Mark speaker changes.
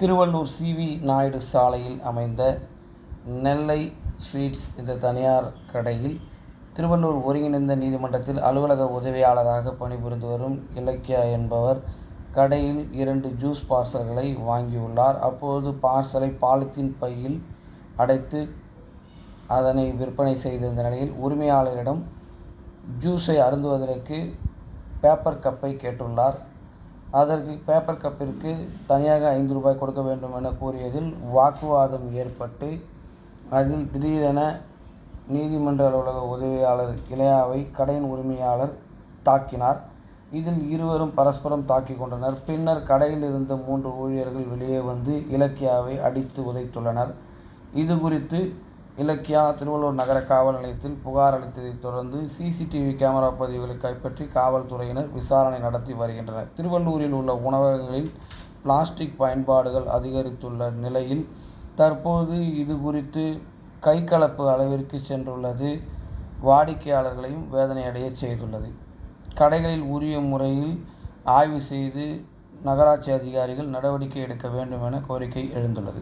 Speaker 1: Tiruvallur CV Naidu சாலையில் அமைந்த நெல்லை sweets என்ற தனியார் கடையில் திருவள்ளூர் ஒருங்கிணைந்த நீதிமன்றத்தில் அலுவலக உதவியாளராக பணிபுரிந்து வரும் இலக்கியா என்பவர் கடையில் இரண்டு ஜூஸ் பார்சல்களை வாங்கியுள்ளார். அப்போது பார்சலை பாலித்தீன் பையில் அடைத்து அதனை விற்பனை செய்திருந்த நிலையில் உரிமையாளரிடம் ஜூஸை அருந்துவதற்கு பேப்பர் கப்பை கேட்டுள்ளார். அதற்கு பேப்பர் கப்பிற்கு தனியாக ஐந்து ரூபாய் கொடுக்க வேண்டும் என கூறியதில் வாக்குவாதம் ஏற்பட்டு அதில் திடீரென நீதிமன்ற அலுவலக உதவியாளர் இளையாவை கடையின் உரிமையாளர் தாக்கினார். இதில் இருவரும் பரஸ்பரம் தாக்கி கொண்டனர். பின்னர் கடையில் இருந்த மூன்று ஊழியர்கள் வெளியே வந்து இலக்கியாவை அடித்து உதைத்துள்ளனர். இது குறித்து இலக்கியா திருவள்ளூர் நகர காவல் நிலையத்தில் புகார் அளித்ததைத் தொடர்ந்து சிசிடிவி கேமரா பதிவுகளை கைப்பற்றி காவல்துறையினர் விசாரணை நடத்தி வருகின்றனர். திருவள்ளூரில் உள்ள உணவகங்களில் பிளாஸ்டிக் பயன்பாடுகள் அதிகரித்துள்ள நிலையில் தற்போது இது குறித்து கைகலப்பு அளவிற்கு சென்றுள்ளது. வாடிக்கையாளர்களையும் வேதனையடைய செய்துள்ளது. கடைகளில் உரிய முறையில் ஆய்வு செய்து நகராட்சி அதிகாரிகள் நடவடிக்கை எடுக்க வேண்டும் என கோரிக்கை எழுந்துள்ளது.